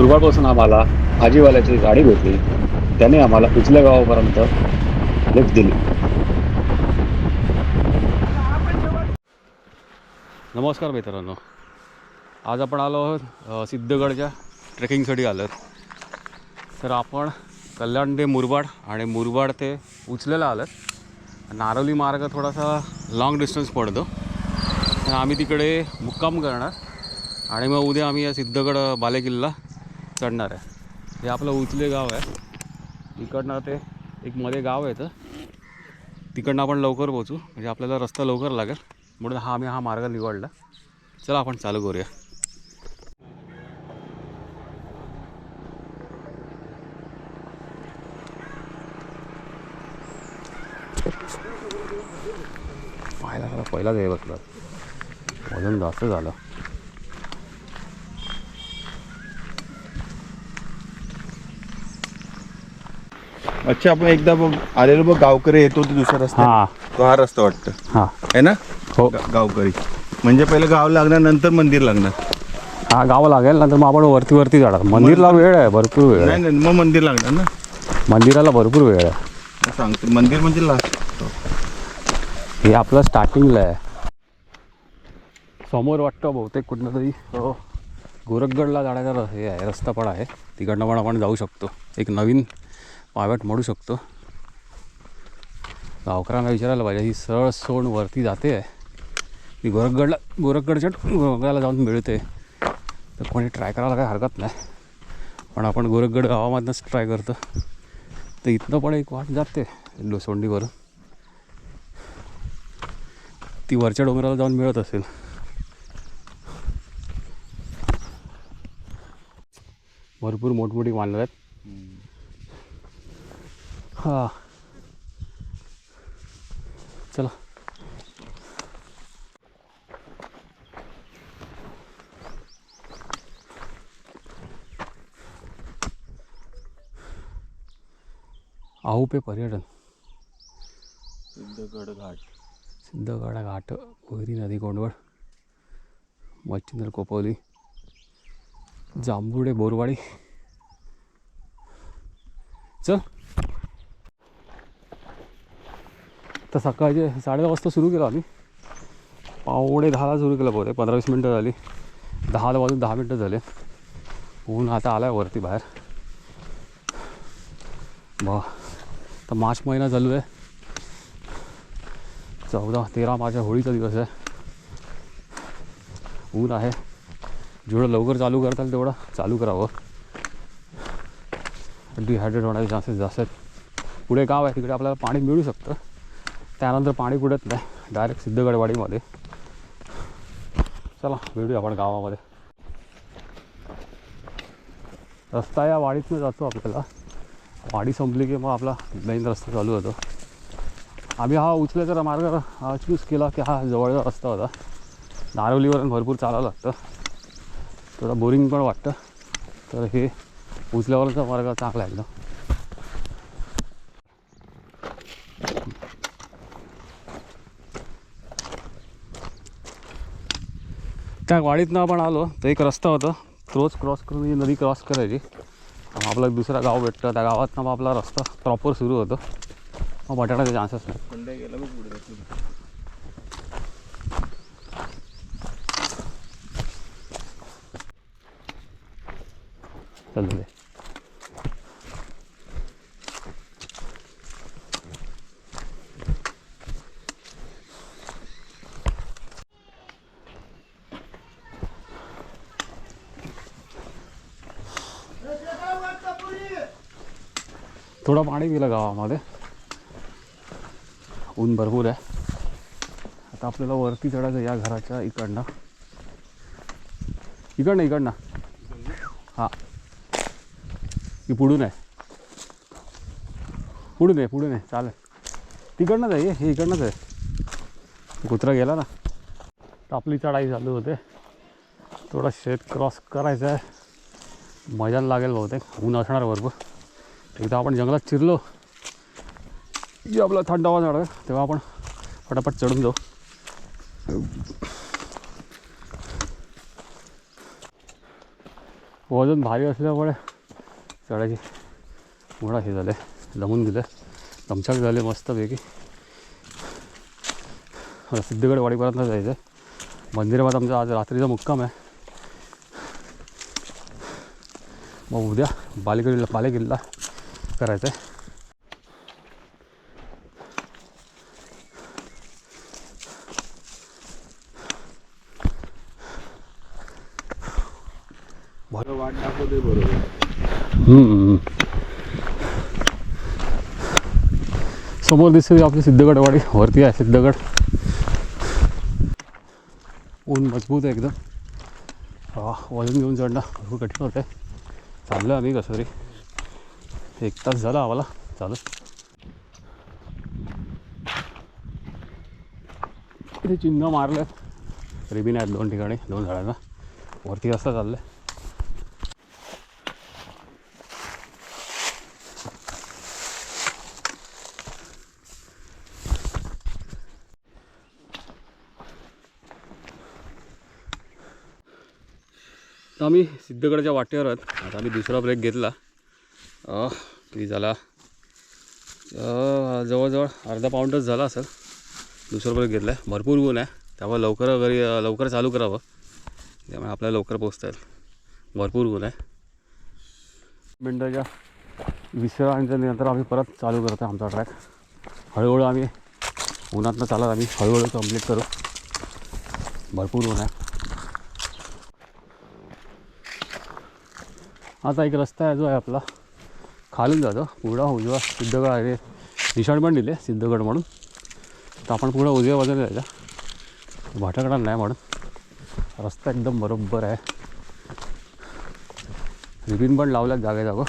मुरबाडपासून आम्हाला भाजीवाल्याची गाडी भेटली त्याने आम्हाला उचल्या गावापर्यंत लिफ्ट दिली. नमस्कार मित्रांनो. आज आपण आलो आहोत सिद्धगडच्या ट्रेकिंगसाठी आलो तर आपण कल्याण ते मुरबाड आणि मुरबाड ते उचलेला आलं नारवली मार्ग थोडासा लाँग डिस्टन्स पडतो. तर आम्ही तिकडे मुक्काम करणार. आणि मग उद्या आम्ही या सिद्धगड बालेकिल्ला चढणार आहे. हे आपलं उचले गाव आहे. इकडनं ते एक मध्ये गाव आहे तर तिकडनं आपण लवकर पोचू म्हणजे आपल्याला रस्ता लवकर लागेल. म्हणून हा आम्ही हा मार्ग निवडला. चला आपण चालू करूया. पाहायला पहिलाच हे बसलं वजन जास्त झालं. अच्छा आपण एकदा बघ आलेलो बघ गावकरी येतो तो दुसरा रस्ता हां. तो हा रस्ता वाटतं. हां. आहे ना? हो. गा- गावकरी. म्हणजे पहिलं गाव लागणार नंतर मंदिर लागणार. हा गाव लागेल नंतर मग आपण वरती वरती जाणार. मंदिरला वेळ आहे भरपूर वेळ आहे. नाही नाही मग मंदिर लागणार ना. मंदिराला भरपूर वेळ आहे. मग सांगतो मंदिर म्हणजे लास्ट हे आपलं स्टार्टिंगला आहे. समोर वाटतं बहुतेक कुठनं तरी अ, गोरखगडला जाण्याचा र- हे आहे रस्ता पण आहे. तिकडनं पण आपण जाऊ शकतो. एक नवीन पायवाट म्हणू शकतो. गावकऱ्यांना विचारायला पाहिजे ही सरळ सोड वरती जाते. आहे ती गोरखगडला गोरखगडच्या गोरखगडाला जाऊन मिळते. तर कोणी ट्राय करायला काही हरकत नाही. पण आपण गोरखगड गावामधनंच ट्राय करतो. तर इथनं पण एक वाट जाते लोसोंडीवरून ती वरच्या डोंगराला जाऊन मिळत असेल. भरपूर मोठमोठी मांडलं आहेत. हा. चला. आहू पे पर्यटन. सिद्धगड घाट सिद्धगड घाट कोयरी नदी कोंडवळ मच्छिंद्र कोपवली जांभुडे बोरवाडी. चल. तर सकाळचे साडे दहा वाजता सुरू केलं आम्ही. पावणे दहाला सुरू केलं बहुतेक पंधरा वीस मिनटं झाली. दहाला वाजून दहा मिनटं झाले. ऊन आता आला आहे वरती बाहेर. बा तर मार्च महिना चालू आहे. चौदा तेरा माझ्या होळीचा दिवस आहे. ऊन आहे. जेवढं लवकर चालू करता येईल तेवढं चालू करावं. डिहायड्रेट होण्याचे चान्सेस जास्त आहेत. पुढे गाव आहे तिकडे आपल्याला पाणी मिळू शकतं. त्यानंतर पाणी कुठत नाही डायरेक्ट सिद्धगडवाडीमध्ये. चला भेटूया आपण गावामध्ये. रस्ता या वाडीतनं जातो आपल्याला. वाडी संपली की मग आपला मेन रस्ता चालू होतो. आम्ही हा उचल्याचा मार्ग चूज केला की हा जवळचा रस्ता होता. नारवलीवरून भरपूर चालावं लागतं. थोडं बोरिंग पण वाटतं. तर हे उचल्यावरचा मार्ग चांगला आहे एकदम. त्या वाडीतनं आपण आलो तर एक रस्ता होता. तोच क्रॉस करून ही नदी क्रॉस करायची. मग आपलं एक दुसरा गाव भेटतं. त्या गावातनं मग आपला रस्ता प्रॉपर सुरू होतो. मग बटाट्याचे चान्सेस नाही चालू पाणी दिलं गावामध्ये. ऊन भरपूर आहे. आता आपल्याला वरती चढायचं या घराच्या इकडनं. इकडनं इकडनं. हां. की पुढून आहे. पुढून आहे पुढून आहे. चालेल. तिकडनंच आहे हे इकडनंच आहे. कुत्रा गेला ना. तर आपली चढाई चालू होते. थोडा शेत क्रॉस करायचं आहे. मजा लागेल बहुतेक. ऊन असणार भरपूर. एकदा आपण जंगलात चिरलो की आपला थंडावा झाड तेव्हा आपण फटाफट चढून जाऊ. वजन भारी असल्यामुळे चढायची मुळा हे झाले जमून गेले दमछाक झाले मस्तपैकी. सिद्धगड वाडीपर्यंत जायचं आहे मंदिरात आमचा आज रात्रीचा मुक्काम आहे. मग उद्या बालेकिल्ला बालेकिल्ला करायचं आहे. बरं वाट दाखवते बरोबर समोर दिसते आपली सिद्धगडवाडी. वरती आहे सिद्धगड. ऊन मजबूत आहे एकदम. वजन घेऊन चढणं भरपूर कठीण होतं आहे चाललं आम्ही कसं तरी. एक तास झाला आम्हाला. चालू. ते चिन्ह मारलं. रिबीन आहेत दोन ठिकाणी दोन झाडांना. वरती रस्ता चाललं आहे तर आम्ही सिद्धगडच्या वाटेवर आहोत. आता आम्ही दुसरा ब्रेक घेतला. किती झाला? जवळजवळ अर्धा पाऊंडच झाला असेल. दुसरं पण घेतलं आहे भरपूर ऊन आहे. त्यामुळे लवकर घरी लवकर चालू करावं. त्यामुळे आपल्याला लवकर पोचता येईल. भरपूर ऊन आहे. मिनटाच्या विश्रांतीच्या नंतर आम्ही परत चालू करतो आमचा ट्रॅक हळूहळू आम्ही उन्हातनं चालत आम्ही हळूहळू कंप्लीट करू. भरपूर ऊन आहे. आता एक रस्ता आहे जो आहे आपला. खालून जातं. पुढं उजवा सिद्धगड आहे. निशाण पण दिले सिद्धगड म्हणून. तर आपण पुढं उजव्या बाजूला जायचा. भाटाकडा नाही म्हणून. रस्ता एकदम बरोबर आहे. रिबीन पण लावल्यात जागे जागो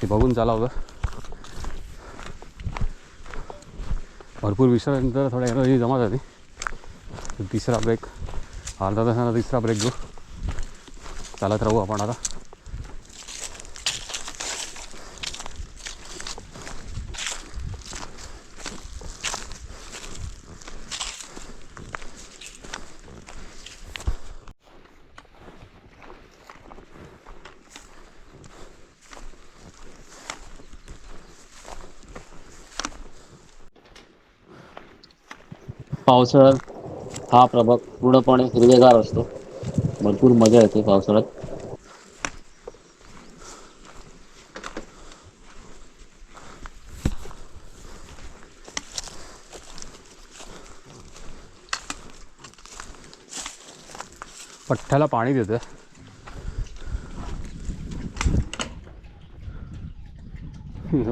ते बघून चालावं भरपूर विश्रांतीनंतर थोडा एनर्जी जमा झाली. तिसरा ब्रेक अर्धा तासानं तिसरा ब्रेक घेऊ. चालत राहू आपण आता. पावसाळ्यात हा प्रभाग पूर्णपणे हिरवेगार असतो. भरपूर मजा येते पावसाळ्यात. पठ्ठ्याला पाणी देतं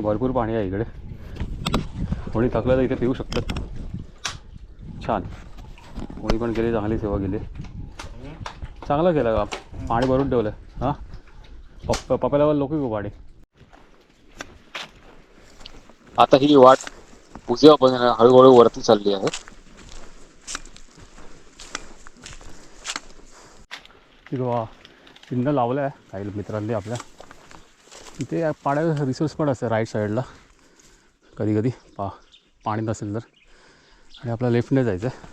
भरपूर पाणी आहे इकडे. कोणी थकलं तर इथे पिऊ शकतं. छान. कोणी पण गेली चांगली सेवा केली. चांगलं केलं का पाणी भरून ठेवलं. हां? पप्प पप्याला लोक घेऊ पाणी. आता ही वाट उजव्या बाजूने हळूहळू वरती चालली आहे. किंवा चिन्ह लावलं आहे काही मित्रांनी आपल्या. इथे पाण्याचा रिसोर्स पण असतं राईट साईडला कधी कधी पा पाणी नसेल तर. आणि आपल्या लेफ्टने जायचं आहे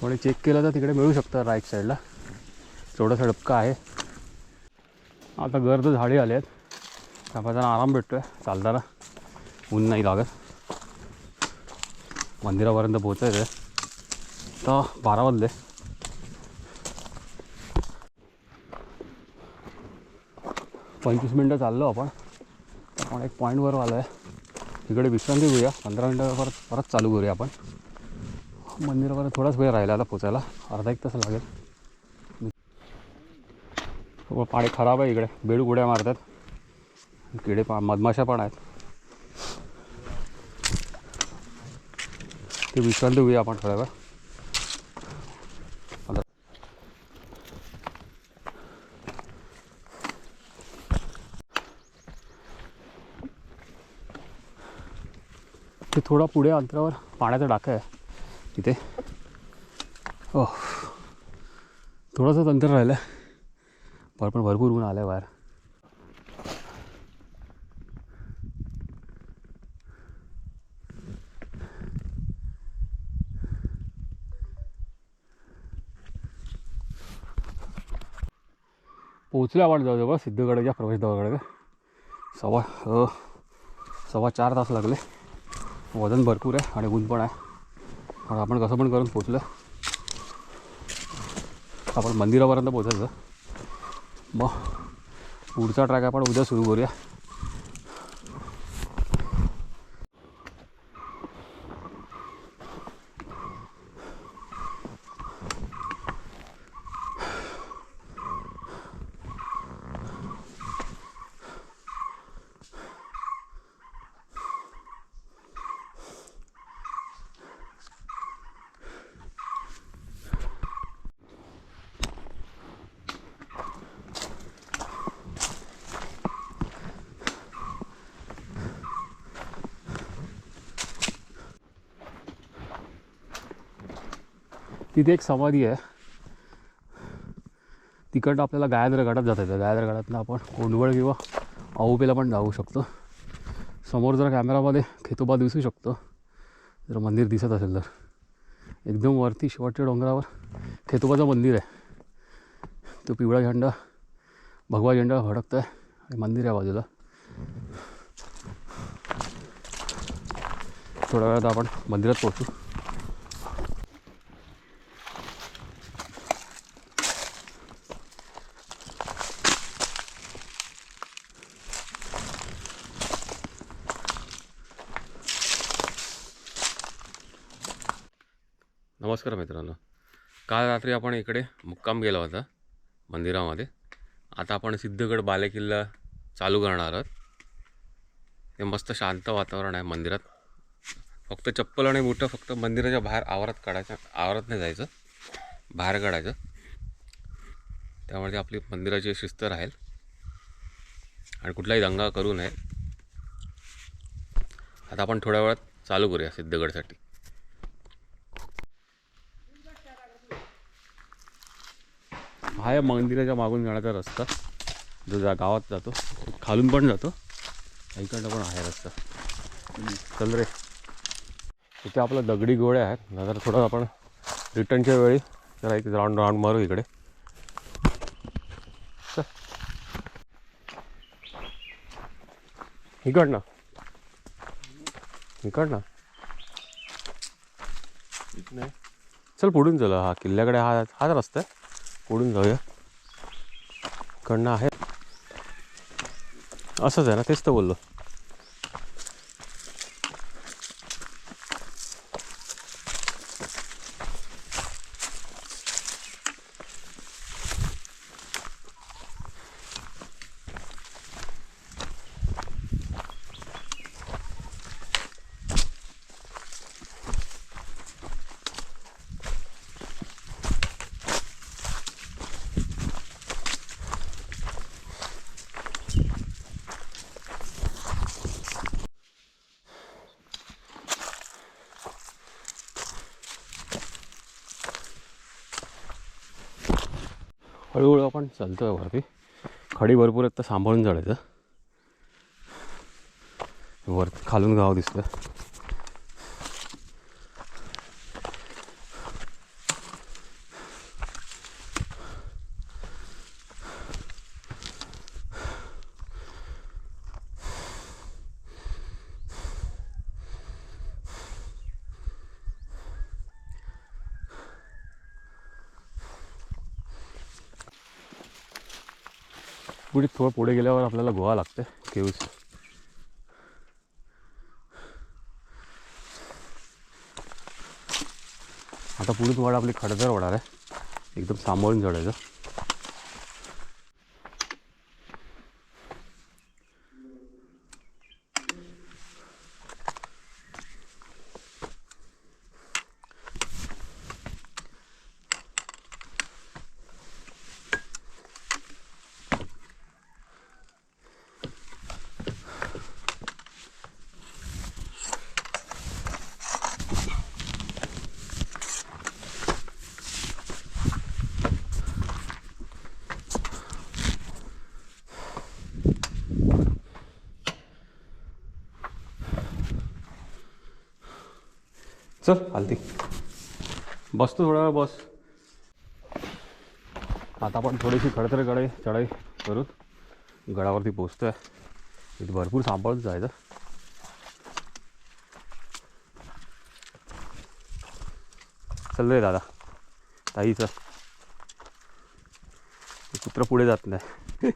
कोणी चेक केलं तर तिकडे मिळू शकतं राईट साईडला थोडासा डबका आहे. आता गर्द झाडे आले आहेत. त्यामुळे त्यांना आराम भेटतो आहे चालताना ऊन नाही लागत. मंदिरापर्यंत पोचायचं आहे तर बारा वाजले. पंचवीस मिनटं चाललो आपण. आपण एक पॉईंटवर आलो आहे इकडे विश्रांती घेऊया. पंधरा मिनटं परत परत चालू करूया आपण. मंदिरावर थोडाच वेळ राहिला आता पोचायला. अर्धा एक तास लागेल. पाणी खराब आहे इकडे. बेडू उड्या मारतात. किडे पा मधमाशा पण आहेत. ते विश्रांती घेऊया आपण थोड्या वेळ. थोडा पुढे अंतरावर पाण्याचा टाका आहे. तिथे हो थोडंसंच अंतर राहिलं आहे पण भरपूर ऊन आलं आहे बाहेर. पोचल्या वाट जवळजवळ सिद्धगडच्या प्रवेशद्वाराकडे. सव्वा सव्वा चार तास लागले. वजन भरपूर आहे आणि ऊन पण आहे. पण आपण कसं पण करून पोचलं. आपण मंदिरापर्यंत पोचायचं. मग पुढचा ट्रॅक आपण उद्या सुरू करूया. तिथे एक समाधी आहे. तिकडनं आपल्याला गायद्र घाटात जाता येतं. गायद्र घाटातनं आपण कोंडवळ किंवा आऊपेला पण जाऊ शकतो. समोर जर कॅमेरामध्ये खेतोबा दिसू शकतो. जर मंदिर दिसत असेल तर. एकदम वरती शेवटच्या डोंगरावर खेतोबाचं मंदिर आहे. तो पिवळा झेंडा भगवा झेंडा फडकतो आहे आणि मंदिर आहे बाजूला. थोड्या वेळात आपण मंदिरात पोहोचू. नमस्कार मित्रांनो. काल रात्री आपण इकडे मुक्काम गेला होता मंदिरामध्ये. आता आपण सिद्धगड बालेकिल्ला चालू करणार आहोत. ते मस्त शांत वातावरण आहे मंदिरात. फक्त चप्पल आणि बुटं फक्त मंदिराच्या बाहेर आवारात काढायचं आवारात नाही जायचं बाहेर काढायचं. त्यामुळे आपली मंदिराची शिस्त राहील. आणि कुठलाही दंगा करू नये. आता आपण थोड्या वेळात चालू करूया सिद्धगडसाठी. हा आहे मंदिराच्या मागून जाण्याचा रस्ता. जो जा गावात जातो खालून पण जातो इकडनं पण आहे रस्ता. चल रे. इथे आपलं दगडी गोळे आहेत. नंतर थोडं आपण रिटर्नच्या वेळी जरा एक राऊंड राऊंड मारू इकडे. इकडनं. इकडनं. चल पुढून चला. हा किल्ल्याकडे हा हाच रस्ता आहे. पुढून जाऊया. कडनं आहे. असंच आहे ना तेच तर बोललो. हळूहळू आपण चालतोय वरती. खडी भरपूर आहेत तर सांभाळून चढायचं वर खालून गाव दिसतं पुढे थोडं पुढे गेल्यावर आपल्याला गोवा लागते केव्स आता पुढे वाढ आपली खडतर होणार आहे एकदम सांभाळून चढायचं. चल हलती बसतो थोडा वेळ बस. आता आपण थोडीशी खडतरकडे चढाई करून गडावरती पोचतो आहे इथे भरपूर सांभाळत जायचं. चल रे दादा. ताईचं ते कुत्र पुढे जात नाही.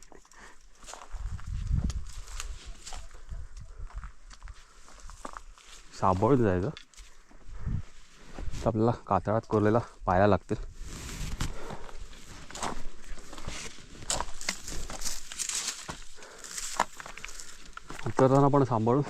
सांभाळत जायचं. आपल्याला कातळात कोरलेला पाया लागतील. उतरताना पण सांभाळून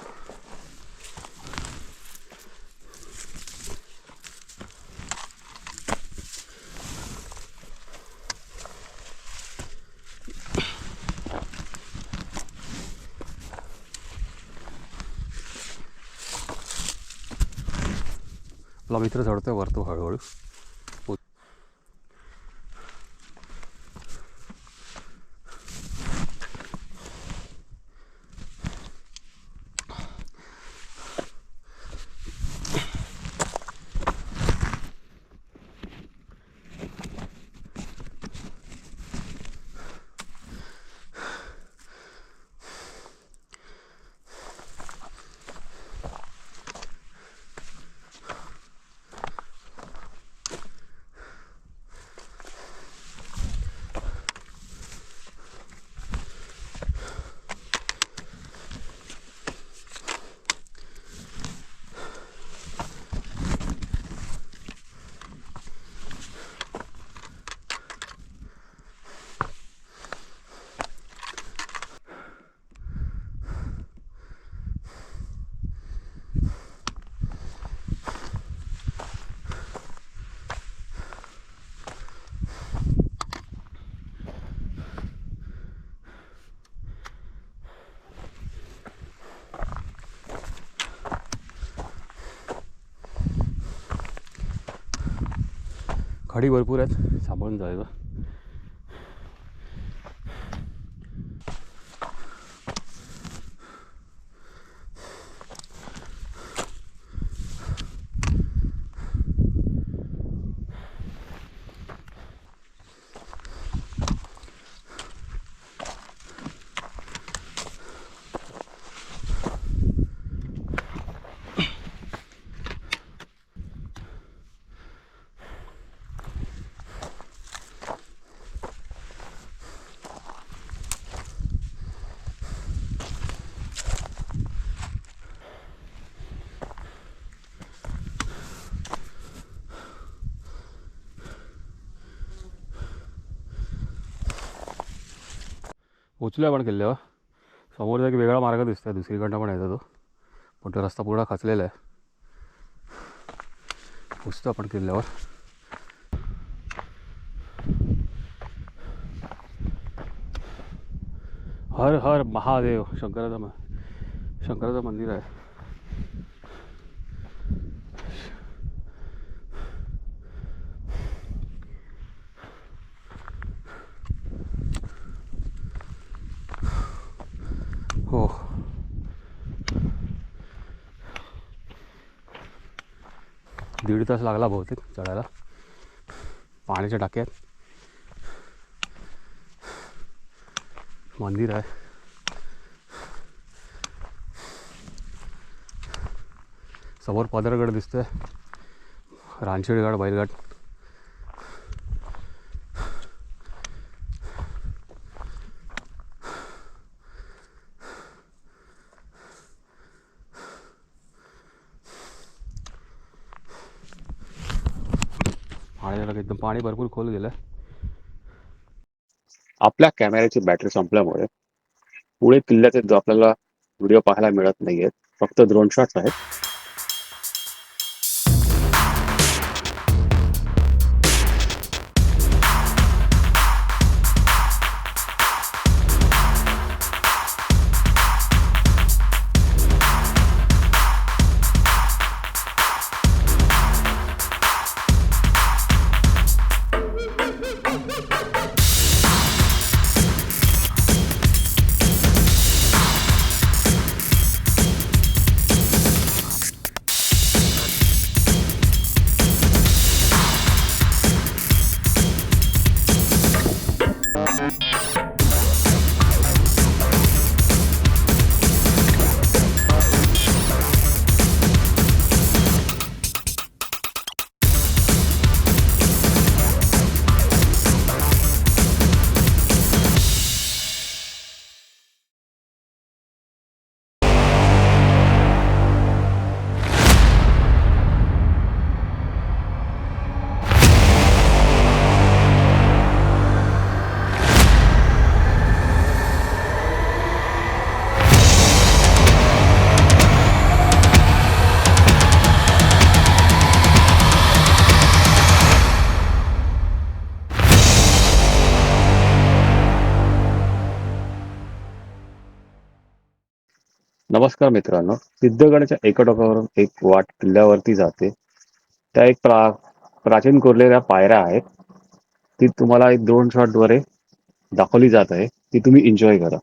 आपला मित्र चढतोय वरतो हळूहळू. खडी भरपूर आहेत. सापडून जायचं. पोचलो आपण किल्ल्यावर. समोर एक वेगळा मार्ग दिसतोय दुसरीकडनं पण येतो तो. पण तो रस्ता पूर्ण खचलेला आहे. पोचतो आपण किल्ल्यावर. हर हर महादेव शंकराचं म शंकराचं मंदिर आहे. दीड तास लागला बहुतेक चढायला। पाण्याच्या टाक्यात मंदिर है। समोर पदरगड दिसतोय रानशेडगड बैलगड पाणी भरपूर खोल गेलं. आपल्या कॅमेऱ्याची बॅटरी संपल्यामुळे पुढे किल्ल्याचे जो आपल्याला व्हिडिओ पाहायला मिळत नाहीयेत फक्त ड्रोन शॉट्स आहेत. नमस्कार मित्रांनो सिद्धगडच्या एका टोकावरून एक वाट किल्ल्यावरती जाते. त्या एक प्रा प्राचीन कोरलेल्या पायऱ्या आहेत. ती तुम्हाला एक दोन शॉटद्वारे दाखवली जात आहे. ती तुम्ही एन्जॉय करा.